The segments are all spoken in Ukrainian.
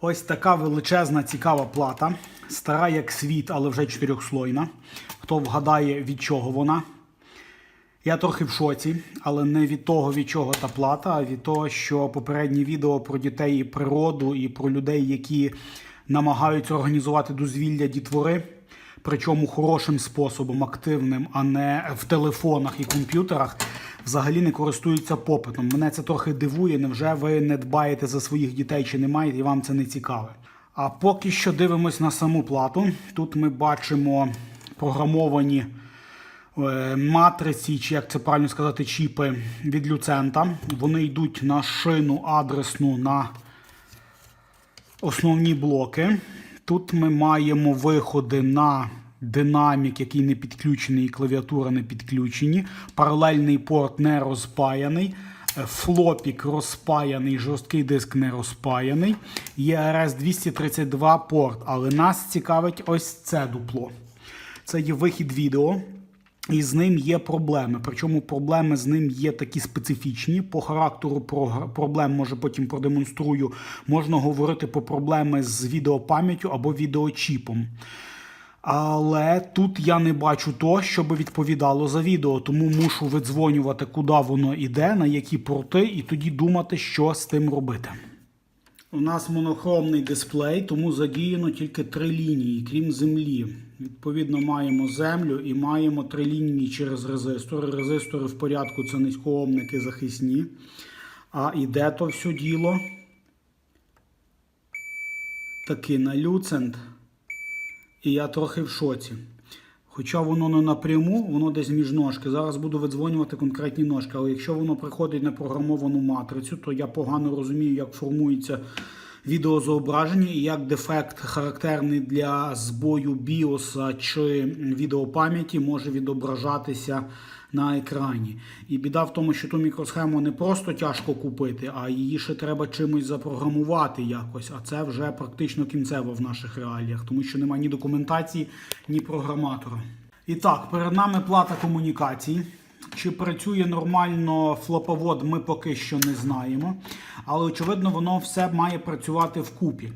Ось така величезна цікава плата. Стара як світ, але вже чотирьохслойна. Хто вгадає, від чого вона? Я трохи в шоці, але не від того, від чого та плата, а від того, що попереднє відео про дітей і природу, і про людей, які намагаються організувати дозвілля дітвори, причому хорошим способом, активним, а не в телефонах і комп'ютерах, взагалі не користуються попитом. Мене це трохи дивує. Невже ви не дбаєте за своїх дітей чи не маєте, і вам це не цікаве? А поки що дивимось на саму плату. Тут ми бачимо програмовані е, матриці, чи як це правильно сказати, чіпи від люцента. Вони йдуть на шину адресну на основні блоки. Тут ми маємо виходи на динамік, який не підключений, і клавіатура не підключені. Паралельний порт не розпаяний. е, Флопік розпаяний, жорсткий диск не розпаяний. Є RS 232 порт, але нас цікавить ось це дупло. Це є вихід відео. І з ним є проблеми. Причому проблеми з ним є такі специфічні. По характеру проблем, може потім продемонструю, можна говорити про проблеми з відеопам'яттю або відеочіпом. Але тут я не бачу то, що би відповідало за відео, тому мушу видзвонювати, куди воно йде, на які порти, і тоді думати, що з тим робити. У нас монохромний дисплей, тому задіяно тільки три лінії, крім землі. Відповідно, маємо землю і маємо три лінії через резистори. Резистори в порядку це низькоомники захисні. А іде то все діло таки на люцент. І я трохи в шоці. Хоча воно не напряму, воно десь між ножки. Зараз буду видзвонювати конкретні ножки. Але якщо воно приходить на програмовану матрицю, то я погано розумію, як формується відеозображення і як дефект, характерний для збою біоса чи відеопам'яті, може відображатися на екрані. І біда в тому, що ту мікросхему не просто тяжко купити, а її ще треба чимось запрограмувати якось. А це вже практично кінцево в наших реаліях, тому що немає ні документації, ні програматора. І так, перед нами плата комунікацій. Чи працює нормально флоповод, ми поки що не знаємо. Але очевидно, воно все має працювати вкупі.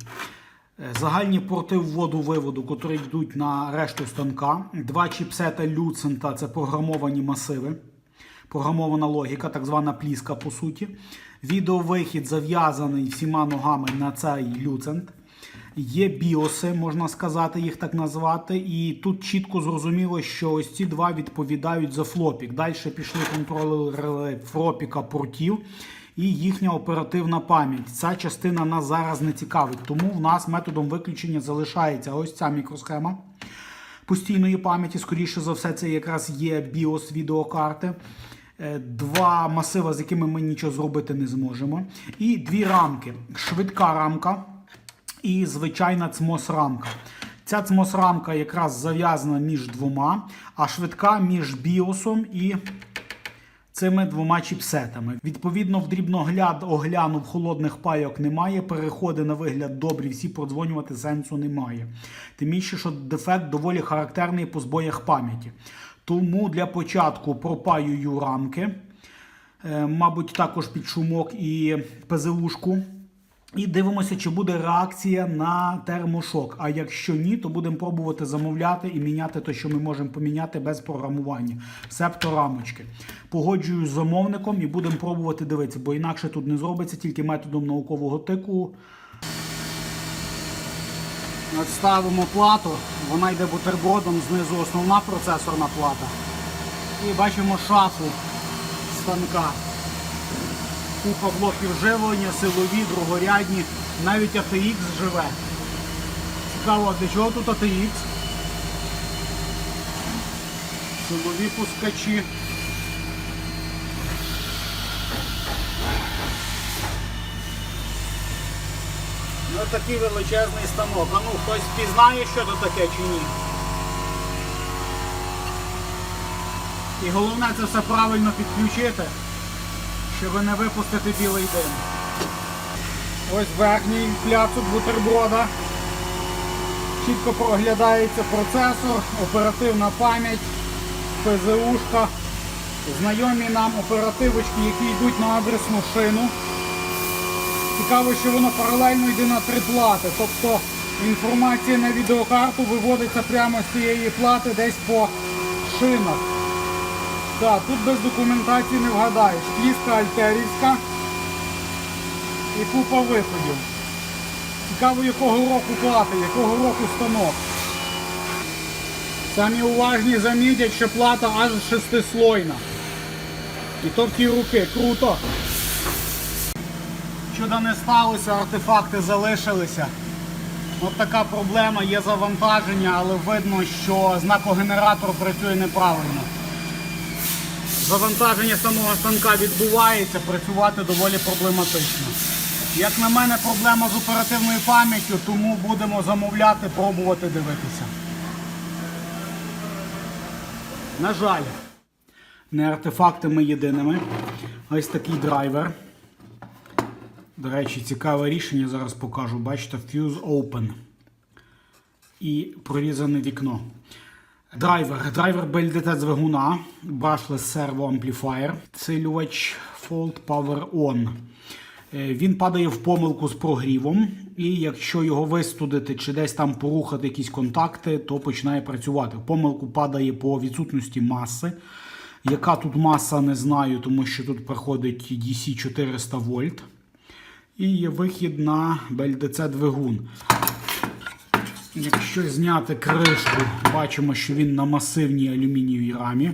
Е, Загальні порти вводу-виводу, котрі йдуть на решту станка. Два чіпсета люцента це програмовані масиви, програмована логіка, так звана пліска по суті. Відеовихід зав'язаний всіма ногами на цей люцент. Є біоси, можна сказати, їх так назвати. І тут чітко зрозуміло, що ось ці два відповідають за флопік. Далі пішли контролери флопіка портів і їхня оперативна пам'ять. Ця частина нас зараз не цікавить, тому в нас методом виключення залишається ось ця мікросхема постійної пам'яті. Скоріше за все, це якраз є BIOS відеокарти. Е, Два масива, з якими ми нічого зробити не зможемо. І дві рамки. Швидка рамка і звичайна цмос-рамка. Ця цмос-рамка якраз зав'язана між двома, а швидка між біосом і цими двома чіпсетами. Відповідно, в дрібногляд оглянув холодних пайок немає. Переходи на вигляд добрі, всі продзвонювати сенсу немає. Тим більше, що дефект доволі характерний по збоях пам'яті. Тому для початку пропаюю рамки, е, мабуть, також під шумок і ПЗУшку. І дивимося, чи буде реакція на термошок. А якщо ні, то будемо пробувати замовляти і міняти те, що ми можемо поміняти без програмування. Себто рамочки. Погоджую з замовником і будемо пробувати дивитися, бо інакше тут не зробиться тільки методом наукового тику. Ставимо плату, вона йде бутербродом, знизу основна процесорна плата. І бачимо шафу станка купа блоків живлення, силові, другорядні, навіть ATX живе. Цікаво, для чого тут ATX? Силові пускачі. Ну такий величезний станок. А ну хтось пізнає, що це таке чи ні. І головне це все правильно підключити щоб не випустити білий дим. Ось верхній пляцок бутерброда. Чітко проглядається процесор, оперативна пам'ять, ПЗУшка, знайомі нам оперативочки, які йдуть на адресну шину. Цікаво, що воно паралельно йде на три плати. Тобто інформація на відеокарту виводиться прямо з цієї плати десь по шинах. Так, тут без документації не вгадаєш. Фліска альтерівська і купа виходів. Цікаво, якого року плати, якого року станок. Самі уважні замітять, що плата аж шестислойна. І то в ті руки. Круто. Чуда не сталося, артефакти залишилися. От така проблема, є завантаження, але видно, що знакогенератор працює неправильно. Завантаження самого станка відбувається, працювати доволі проблематично. Як на мене, проблема з оперативною пам'яттю, тому будемо замовляти, пробувати дивитися. На жаль, не артефактами єдиними. Ось такий драйвер. До речі, цікаве рішення, зараз покажу. Бачите, Fuse Open. І прорізане вікно. Драйвер. Драйвер BLDT двигуна, servo amplifier, цилювач Fold Power On. Е, Він падає в помилку з прогрівом, і якщо його вистудити чи десь там порухати якісь контакти, то починає працювати. В помилку падає по відсутності маси. Яка тут маса, не знаю, тому що тут проходить DC 400 вольт. І є вихід на BLDC двигун. Якщо зняти кришку, бачимо, що він на масивній алюмінієвій рамі.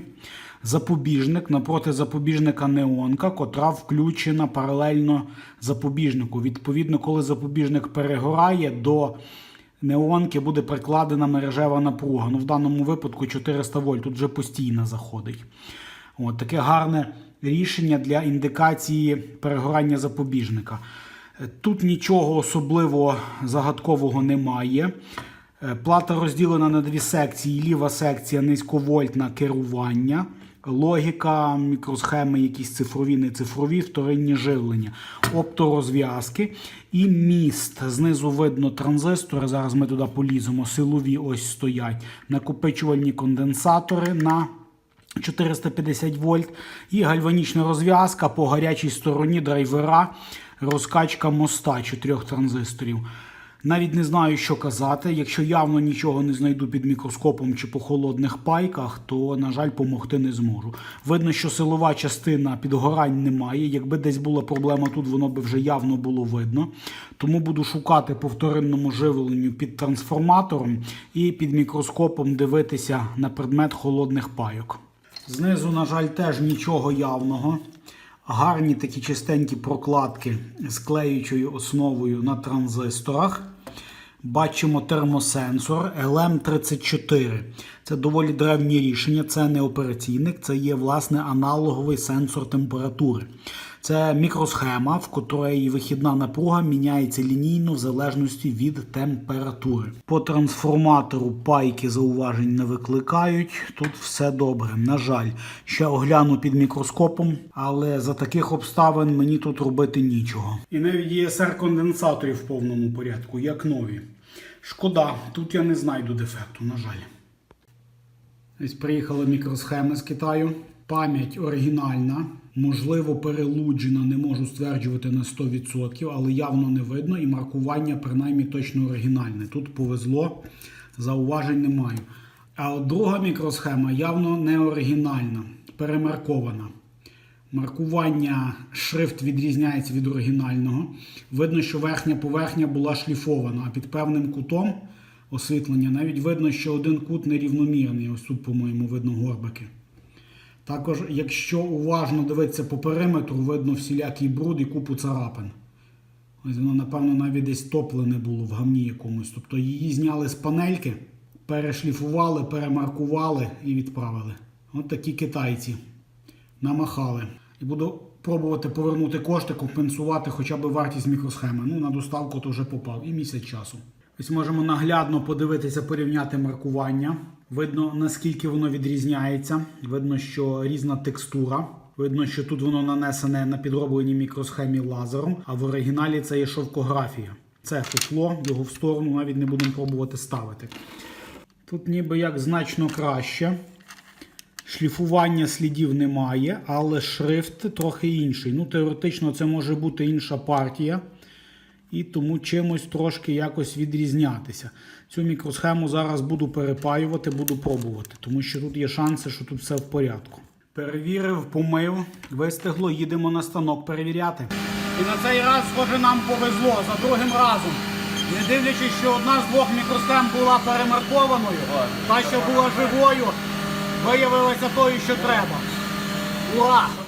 Запобіжник, напроти запобіжника неонка, котра включена паралельно запобіжнику. Відповідно, коли запобіжник перегорає, до неонки буде прикладена мережева напруга. Ну, в даному випадку 400 вольт, тут вже постійно заходить. От, таке гарне рішення для індикації перегорання запобіжника. Тут нічого особливо загадкового немає. Е, Плата розділена на дві секції. Ліва секція низьковольтна керування, логіка, мікросхеми, якісь цифрові, не цифрові, вторинні живлення, опторозв'язки і міст. Знизу видно транзистори. Зараз ми туди поліземо. Силові ось стоять. Накопичувальні конденсатори на 450 вольт і гальванічна розв'язка по гарячій стороні драйвера, розкачка моста чотирьох транзисторів. Навіть не знаю, що казати. Якщо явно нічого не знайду під мікроскопом чи по холодних пайках, то, на жаль, помогти не зможу. Видно, що силова частина підгорань немає. Якби десь була проблема тут, воно би вже явно було видно. Тому буду шукати по вторинному живленню під трансформатором і під мікроскопом дивитися на предмет холодних пайок. Знизу, на жаль, теж нічого явного. Гарні такі чистенькі прокладки з клеючою основою на транзисторах. Бачимо термосенсор LM34. Це доволі древнє рішення, це не операційник, це є власне аналоговий сенсор температури. Це мікросхема, в котрої вихідна напруга міняється лінійно в залежності від температури. По трансформатору пайки зауважень не викликають. Тут все добре. На жаль, ще огляну під мікроскопом, але за таких обставин мені тут робити нічого. І навіть ЄСР конденсаторів в повному порядку, як нові. Шкода, тут я не знайду дефекту, на жаль. Ось приїхали мікросхеми з Китаю. Пам'ять оригінальна, можливо, перелуджена, не можу стверджувати на 100%, але явно не видно і маркування принаймні точно оригінальне. Тут повезло, зауважень не маю. А друга мікросхема явно не оригінальна, перемаркована. Маркування шрифт відрізняється від оригінального. Видно, що верхня поверхня була шліфована, а під певним кутом освітлення навіть видно, що один кут нерівномірний. Ось тут, по-моєму, видно горбики. Також, якщо уважно дивитися по периметру, видно всілякий бруд і купу царапин. Ось воно, напевно, навіть десь топлене було в гамні якомусь. Тобто її зняли з панельки, перешліфували, перемаркували і відправили. От такі китайці намахали. І буду пробувати повернути кошти, компенсувати хоча б вартість мікросхеми. Ну, на доставку то вже попав і місяць часу. Ось можемо наглядно подивитися, порівняти маркування. Видно, наскільки воно відрізняється. Видно, що різна текстура. Видно, що тут воно нанесене на підробленій мікросхемі лазером, а в оригіналі це є шовкографія. Це футло, його в сторону навіть не будемо пробувати ставити. Тут ніби як значно краще. Шліфування слідів немає, але шрифт трохи інший. Ну, теоретично, це може бути інша партія. І тому чимось трошки якось відрізнятися. Цю мікросхему зараз буду перепаювати, буду пробувати, тому що тут є шанси, що тут все в порядку. Перевірив, помив, вистигло, їдемо на станок перевіряти. І на цей раз, схоже, нам повезло за другим разом. Не дивлячись, що одна з двох мікросхем була перемаркованою, та, що була живою, виявилася тою, що треба. Ура!